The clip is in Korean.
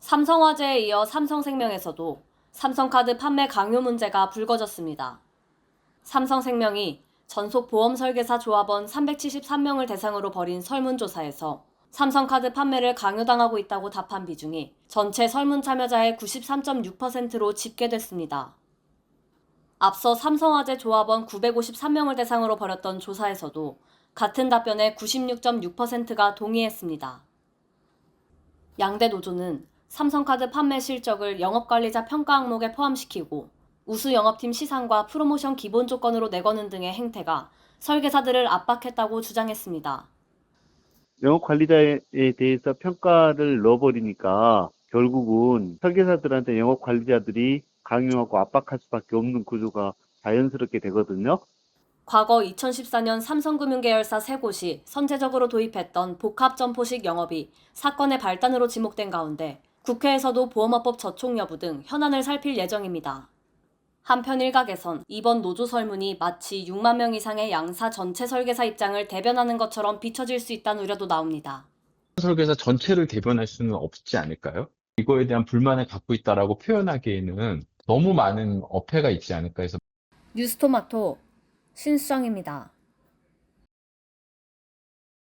삼성화재에 이어 삼성생명에서도 삼성카드 판매 강요 문제가 불거졌습니다. 삼성생명이 전속 보험 설계사 조합원 373명을 대상으로 벌인 설문조사에서 삼성카드 판매를 강요당하고 있다고 답한 비중이 전체 설문 참여자의 93.6%로 집계됐습니다. 앞서 삼성화재 조합원 953명을 대상으로 벌였던 조사에서도 같은 답변에 96.6%가 동의했습니다. 양대 노조는 삼성카드 판매 실적을 영업관리자 평가 항목에 포함시키고 우수 영업팀 시상과 프로모션 기본 조건으로 내거는 등의 행태가 설계사들을 압박했다고 주장했습니다. 영업 관리자에 대해서 평가를 넣어버리니까 결국은 설계사들한테 영업 관리자들이 강요하고 압박할 수밖에 없는 구조가 자연스럽게 되거든요. 과거 2014년 삼성금융계열사 세 곳이 선제적으로 도입했던 복합점포식 영업이 사건의 발단으로 지목된 가운데 국회에서도 보험업법 저촉 여부 등 현안을 살필 예정입니다. 한편 일각에선 이번 노조 설문이 마치 6만 명 이상의 양사 전체 설계사 입장을 대변하는 것처럼 비춰질 수 있다는 우려도 나옵니다. 설계사 전체를 대변할 수는 없지 않을까요? 이거에 대한 불만을 갖고 있다라고 표현하기에는 너무 많은 어폐가 있지 않을까 해서 뉴스토마토 신수정입니다.